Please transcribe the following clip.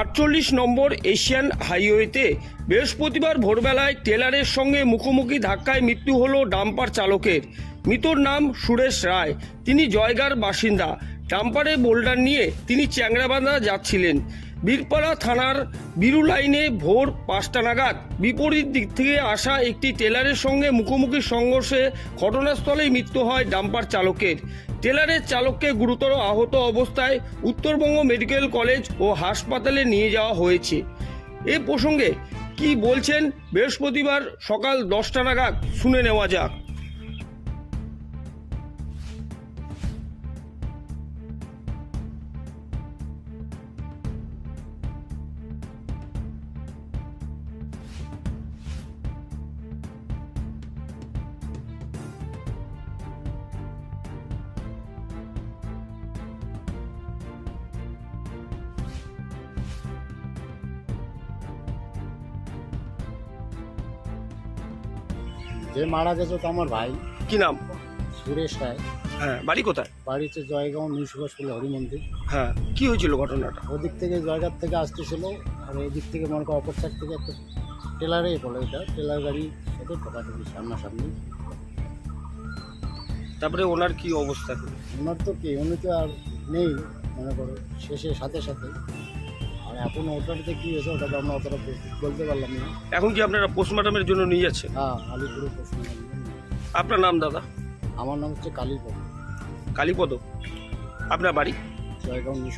আটচল্লিশ নম্বর এশিয়ান হাইওয়েতে বৃহস্পতিবার ভোরবেলায় টেলারের সঙ্গে মুখোমুখি ধাক্কায় মৃত্যু হল ডাম্পার চালকের। মৃতর নাম সুরেশ রায়। তিনি জয়গার বাসিন্দা। ডাম্পারে বোল্ডার নিয়ে তিনি চ্যাংরাবান্ধা যাচ্ছিলেন। বীরপাড়া থানার বিরু লাইনে ভোর পাঁচটা নাগাদ বিপরীত দিক থেকে আসা একটি টেলারের সঙ্গে মুখোমুখি সংঘর্ষে ঘটনাস্থলেই মৃত্যু হয় ডাম্পার চালকের। টেলারের চালককে গুরুতর আহত অবস্থায় উত্তরবঙ্গ মেডিকেল কলেজ ও হাসপাতালে নিয়ে যাওয়া হয়েছে। এ প্রসঙ্গে কি বলছেন বৃহস্পতিবার সকাল দশটা নাগাদ, শুনে নেওয়া যাক। যে মারা গেছে তো আমার ভাই। কি নাম? সুরেশ রায়। হ্যাঁ বাড়ি কোথায়? বাড়ি হচ্ছে জয়গাঁও নিউ সুভাষপল্লী হরি মন্দির। হ্যাঁ কি হয়েছিল ঘটনাটা? ওদিক থেকে জয়গাঁ থেকে আসতেছিল আর এদিক থেকে মনে করো অপর সাইড থেকে একটা টেলারে বলে এটা টেলার গাড়ি সাথে ঠোকাঠুকি সামনাসামনি। তারপরে ওনার কি অবস্থা? ওনার তো কি উনি তো আর নেই মনে করো শেষে সাথে সাথে। আর এখন ওটাতে কী হয়েছে ওটা তো আমরা অতটা বলতে পারলাম না। এখন কি আপনারা পোস্টমার্টামের জন্য নিয়ে যাচ্ছেন? হ্যাঁ আলিপুরে প্রশ্ন আপনার নাম দাদা? আমার নাম হচ্ছে কালীপদ। কালীপদ। আপনার বাড়ি? জয়গাঁও মন্দির